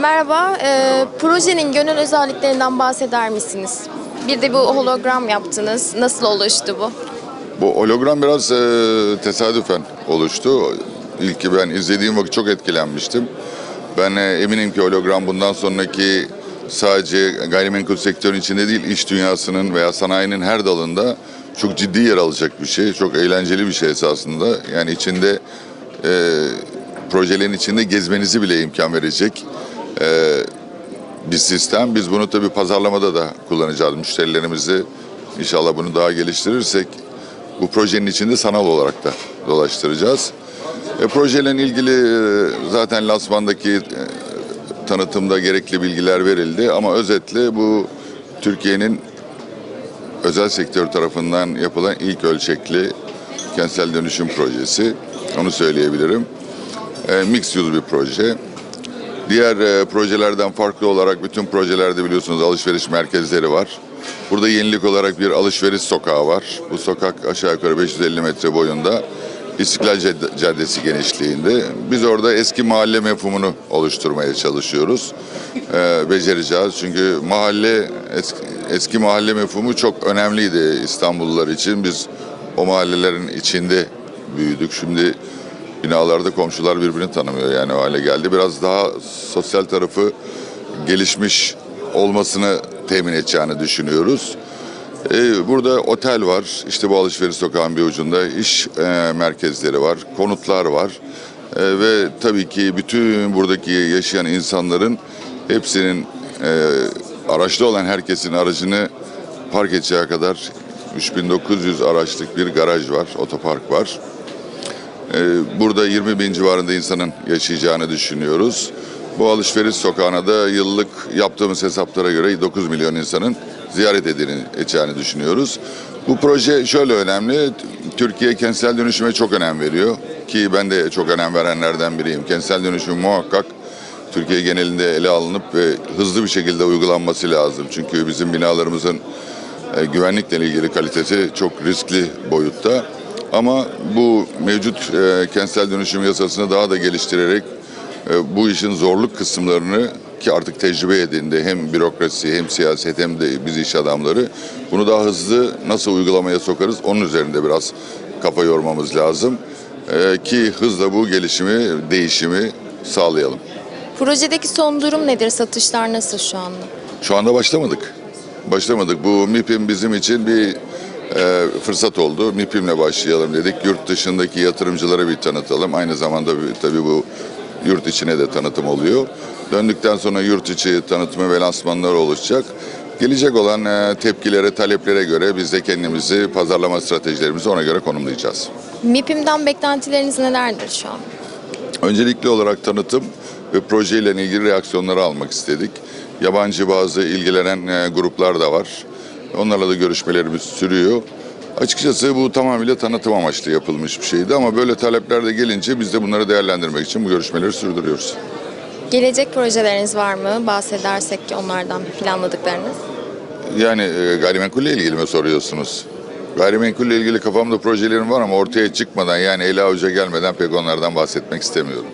Merhaba, e, projenin gönül özelliklerinden bahseder misiniz? Bir de bu hologram yaptınız. Nasıl oluştu bu? Bu hologram biraz e, tesadüfen oluştu. İlk ben izlediğim vakit çok etkilenmiştim. Ben e, eminim ki hologram bundan sonraki sadece gayrimenkul sektörün içinde değil, iş dünyasının veya sanayinin her dalında çok ciddi yer alacak bir şey. Çok eğlenceli bir şey esasında. Yani içinde e, projelerin içinde gezmenizi bile imkan verecek e, bir sistem. Biz bunu tabii pazarlamada da kullanacağız. Müşterilerimizi inşallah bunu daha geliştirirsek bu projenin içinde sanal olarak da dolaştıracağız. E, projeyle ilgili e, zaten lansmandaki e, tanıtımda gerekli bilgiler verildi ama özetle bu Türkiye'nin özel sektör tarafından yapılan ilk ölçekli kentsel dönüşüm projesi. Onu söyleyebilirim. E, mix use bir proje. Diğer e, projelerden farklı olarak bütün projelerde biliyorsunuz alışveriş merkezleri var. Burada yenilik olarak bir alışveriş sokağı var. Bu sokak aşağı yukarı 550 metre boyunda. İstiklal Cad- Caddesi genişliğinde. Biz orada eski mahalle mefhumunu oluşturmaya çalışıyoruz. E, becereceğiz. Çünkü mahalle eski, eski mahalle mefhumu çok önemliydi İstanbullular için. Biz o mahallelerin içinde büyüdük. Şimdi binalarda komşular birbirini tanımıyor yani o hale geldi. Biraz daha sosyal tarafı gelişmiş olmasını temin edeceğini düşünüyoruz. Ee, burada otel var, işte bu alışveriş sokağın bir ucunda iş e, merkezleri var, konutlar var. E, ve tabii ki bütün buradaki yaşayan insanların hepsinin e, araçta olan herkesin aracını park edeceği kadar 3900 araçlık bir garaj var, otopark var. Ee, Burada 20 bin civarında insanın yaşayacağını düşünüyoruz. Bu alışveriş sokağına da yıllık yaptığımız hesaplara göre 9 milyon insanın ziyaret edileceğini düşünüyoruz. Bu proje şöyle önemli. Türkiye kentsel dönüşüme çok önem veriyor. Ki ben de çok önem verenlerden biriyim. Kentsel dönüşüm muhakkak Türkiye genelinde ele alınıp ve hızlı bir şekilde uygulanması lazım. Çünkü bizim binalarımızın e, güvenlikle ilgili kalitesi çok riskli boyutta. Ama bu mevcut e, kentsel dönüşüm yasasını daha da geliştirerek e, bu işin zorluk kısımlarını ki artık tecrübe edindi hem bürokrasi hem siyaset hem de biz iş adamları bunu daha hızlı nasıl uygulamaya sokarız onun üzerinde biraz kafa yormamız lazım E, ki hızla bu gelişimi değişimi sağlayalım. Projedeki son durum nedir? Satışlar nasıl şu anda? Şu anda başlamadık. Başlamadık. Bu MIP'im bizim için bir e, fırsat oldu. MIP'imle başlayalım dedik. Yurt dışındaki yatırımcılara bir tanıtalım. Aynı zamanda tabii bu yurt içine de tanıtım oluyor. Döndükten sonra yurt içi tanıtımı ve lansmanlar oluşacak. Gelecek olan e, tepkilere, taleplere göre biz de kendimizi, pazarlama stratejilerimizi ona göre konumlayacağız. MIPIM'den beklentileriniz nelerdir şu an? Öncelikli olarak tanıtım ve projeyle ilgili reaksiyonları almak istedik. Yabancı bazı ilgilenen e, gruplar da var. Onlarla da görüşmelerimiz sürüyor. Açıkçası bu tamamıyla tanıtım amaçlı yapılmış bir şeydi ama böyle talepler de gelince biz de bunları değerlendirmek için bu görüşmeleri sürdürüyoruz. Gelecek projeleriniz var mı? Bahsedersek onlardan planladıklarınız. Yani e, gayrimenkulle ilgili mi soruyorsunuz? Gayrimenkulle ilgili kafamda projelerim var ama ortaya çıkmadan yani ele avuca gelmeden pek onlardan bahsetmek istemiyorum.